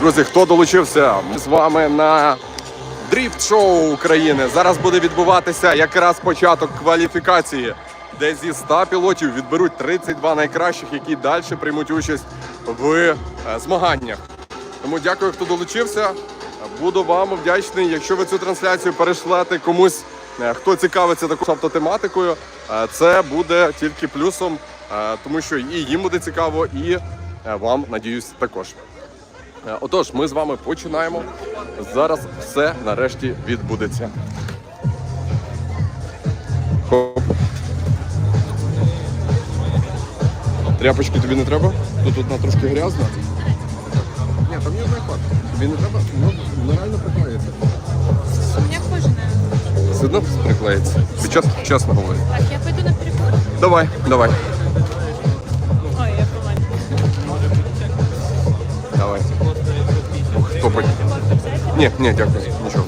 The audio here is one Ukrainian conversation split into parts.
Друзі, хто долучився? Ми з вами на дріфт шоу України. Зараз буде відбуватися якраз початок кваліфікації, де зі 100 пілотів відберуть 32 найкращих, які далі приймуть участь в е, змаганнях. Тому дякую, хто долучився. Буду вам вдячний, якщо ви цю трансляцію перешлете комусь, е, хто цікавиться такою автотематикою. Е, Це буде тільки плюсом, тому що і їм буде цікаво, і вам, надіюсь, також. Е, Отож, ми з вами починаємо. Зараз все нарешті відбудеться. Хоп. Тряпочки тобі не треба? Тут одна трошки грязна. Ні, там є хват. Тобі не треба? Ну, нереально приклеїться. У меня кожаная. Все одно приклеїться. Ти час, чесно говорю. Так, я пойду на перекур. Давай, давай, Ой, я поняла. давай. Топить. Ні, ні, дякую, нічого.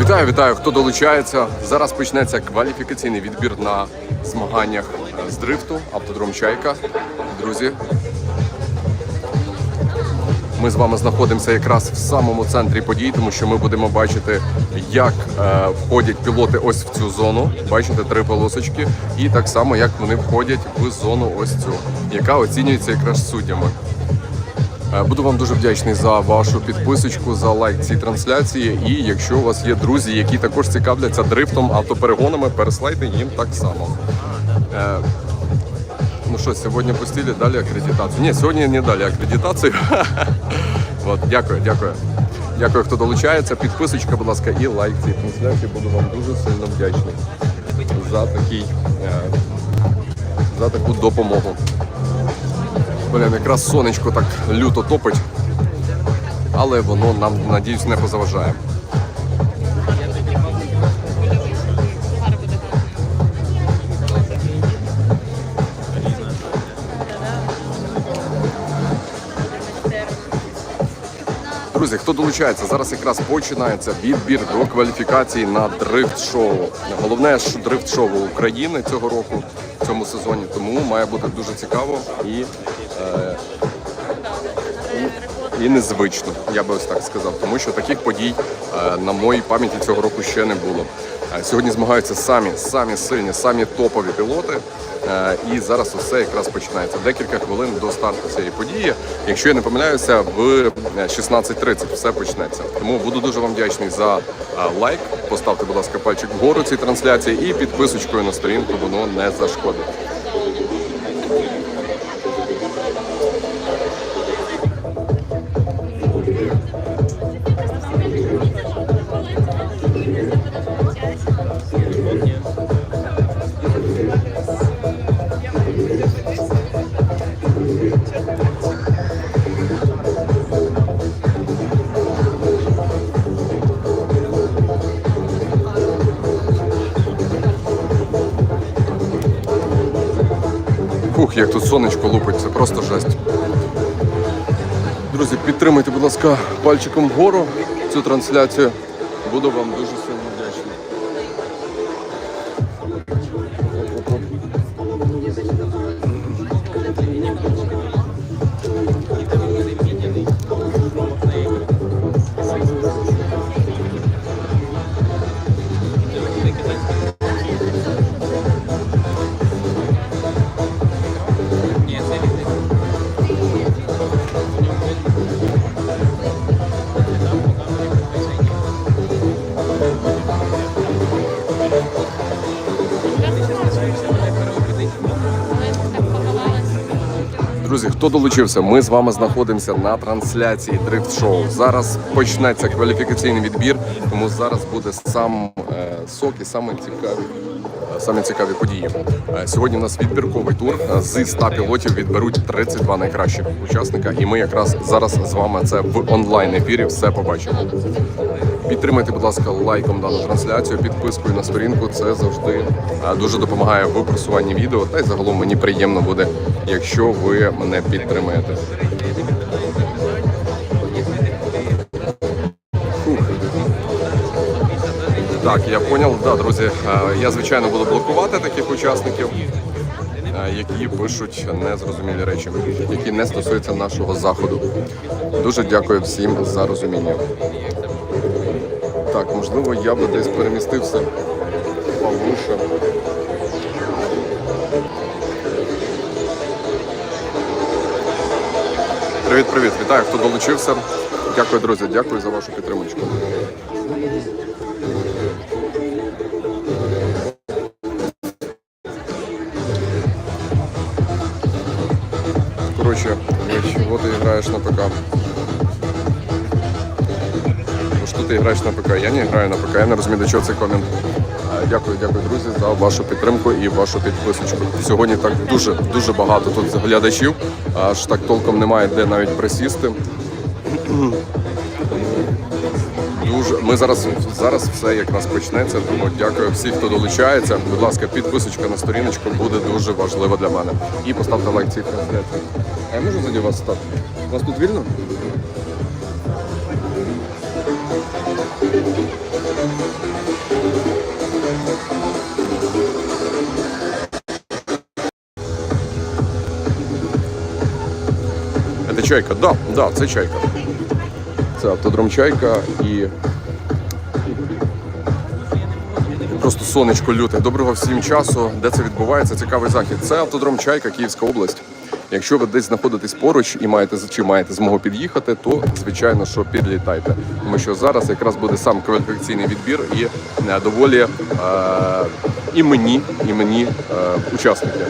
Вітаю, вітаю, хто долучається. Зараз почнеться кваліфікаційний відбір на змаганнях е, з дрифту, автодром Чайка. Друзі, ми з вами знаходимося якраз в самому центрі подій, тому що ми будемо бачити, як е, входять пілоти ось в цю зону. Бачите, три полосочки, і так само як вони входять в зону ось цю, яка оцінюється якраз суддями. Е, Буду вам дуже вдячний за вашу підписочку, за лайк цій трансляції. І якщо у вас є друзі, які також цікавляться дрифтом, автоперегонами, переслайте їм так само. Е, Ну що, сьогодні пустили, далі акредитацію. Ні, сьогодні не далі акредитацію. От, дякую, дякую. Дякую, хто долучається. Підписочка, будь ласка, і лайк цій трансляції. Буду вам дуже сильно вдячний за такий, е, за таку допомогу. Блін, якраз сонечко так люто топить, але воно нам, надіюсь, не позаважає. Друзі, хто долучається, зараз якраз починається відбір до кваліфікації на дрифт-шоу. Головне ж дрифт-шоу України цього року в цьому сезоні, тому має бути дуже цікаво і, і, незвично, я би ось так сказав, тому що таких подій е, на моїй пам'яті цього року ще не було. Е, Сьогодні змагаються самі, самі сильні, самі топові пілоти. Е, І зараз усе якраз починається. Декілька хвилин до старту цієї події. Якщо я не помиляюся, в е, 16.30 все почнеться. Тому буду дуже вам вдячний за лайк. Поставте, будь ласка, пальчик вгору цій трансляції і підписочкою на сторінку воно не зашкодить. Фух, як тут сонечко лупить, це просто жесть. Друзі, підтримайте, будь ласка, пальчиком вгору цю трансляцію. Буду вам дуже сильно вдячний. Друзі, хто долучився? Ми з вами знаходимося на трансляції дрифт шоу. Зараз почнеться кваліфікаційний відбір, тому зараз буде сам е, сок і саме цікаві. Саме цікаві події. Е, Сьогодні у нас відбірковий тур. Е, Зі 100 пілотів відберуть 32 найкращих учасника, і ми якраз зараз з вами це в онлайн ефірі все побачимо. Підтримайте, будь ласка, лайком дану трансляцію, підпискою на сторінку. Це завжди е, дуже допомагає в просуванні відео. Та й загалом мені приємно буде, якщо ви мене підтримаєте. Так, я поняв. Да, друзі, е, я звичайно буду блокувати таких учасників. е, які пишуть незрозумілі речі, які не стосуються нашого заходу. Дуже дякую всім за розуміння. Так, можливо, я би десь перемістився повыше. Привіт, привіт, вітаю, хто долучився. Дякую, друзі, дякую за вашу підтримочку. Короче, чего ты играешь на ПК? Ну, Що ти граєш на ПК? Я не граю на ПК, я не розумію, до чого цей комент. Дякую, дякую, друзі, за вашу підтримку і вашу підписочку. Сьогодні так дуже дуже багато тут глядачів, аж так толком немає де навіть присісти. Дуже ми зараз зараз все якраз почнеться. Тому дякую всім, хто долучається. Будь ласка, підписочка на сторіночку буде дуже важлива для мене. І поставте лайк цій трансляції. А я можу заді вас стати? У вас тут вільно? Це чайка, да, да, це чайка. Це автодром чайка і. Просто сонечко люте. Доброго всім часу. Де це відбувається? Цікавий захід. Це автодром Чайка, Київська область. Якщо ви десь знаходитесь поруч і маєте чи маєте змогу під'їхати, то звичайно, що підлітайте. Тому що зараз якраз буде сам кваліфікаційний відбір і е, доволі е, і мені, і мені е, учасники.